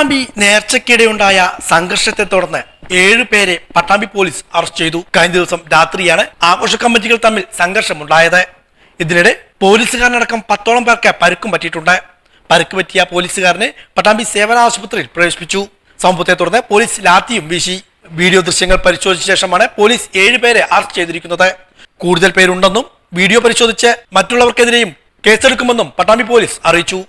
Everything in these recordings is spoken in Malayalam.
പട്ടാമ്പി നേർച്ചയ്ക്കിടെയുണ്ടായ സംഘർഷത്തെ തുടർന്ന് ഏഴു പേരെ പട്ടാമ്പി പോലീസ് അറസ്റ്റ് ചെയ്തു. കഴിഞ്ഞ ദിവസം രാത്രിയാണ് ആഘോഷ കമ്മിറ്റികൾ തമ്മിൽ സംഘർഷമുണ്ടായത്. ഇതിനിടെ പോലീസുകാരനടക്കം പത്തോളം പേർക്ക് പരുക്കും പറ്റിയിട്ടുണ്ട്. പരുക്ക് പറ്റിയ പോലീസുകാരനെ പട്ടാമ്പി സേവന ആശുപത്രിയിൽ പ്രവേശിപ്പിച്ചു. സംഭവത്തെ തുടർന്ന് പോലീസ് ലാത്തിയും വീശി. വീഡിയോ ദൃശ്യങ്ങൾ പരിശോധിച്ച ശേഷമാണ് പോലീസ് ഏഴുപേരെ അറസ്റ്റ് ചെയ്തിരിക്കുന്നത്. കൂടുതൽ പേരുണ്ടെന്നും വീഡിയോ പരിശോധിച്ച് മറ്റുള്ളവർക്കെതിരെയും കേസെടുക്കുമെന്നും പട്ടാമ്പി പോലീസ് അറിയിച്ചു.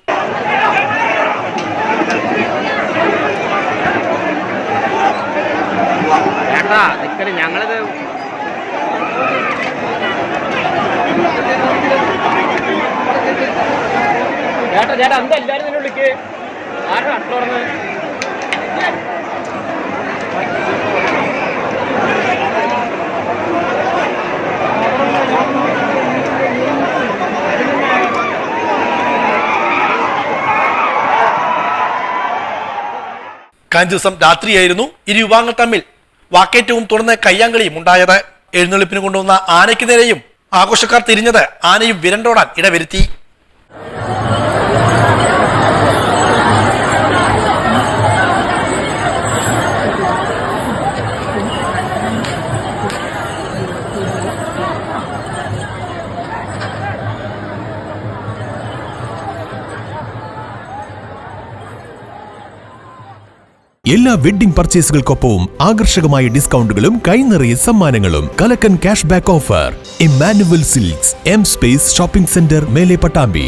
ചേട്ടാ നിക്കൽ ഞങ്ങളിത് ചേട്ടാ ചേട്ടാ എന്താ എല്ലാവരും നിന്നെ വിളിക്ക്? ആരാ അട്ടോർന്ന് കഴിഞ്ഞ ദിവസം രാത്രിയായിരുന്നു ഇരു യുവാങ്ങൾ തമ്മിൽ വാക്കേറ്റവും തുടർന്ന് കയ്യാങ്കളിയും ഉണ്ടായത്. എഴുന്നള്ളിപ്പിന് കൊണ്ടുവന്ന ആനയ്ക്ക് നേരെയും ആഘോഷക്കാർ തിരിഞ്ഞത് ആനയും വിരണ്ടോടാൻ ഇടവരുത്തി. എല്ലാ വെഡ്ഡിംഗ് പർച്ചേസുകൾക്കൊപ്പവും ആകർഷകമായ ഡിസ്കൗണ്ടുകളും കൈനിറയ സമ്മാനങ്ങളും കലക്കൻ cash back offer Emmanuel silks M space shopping centre Mele Pattambi.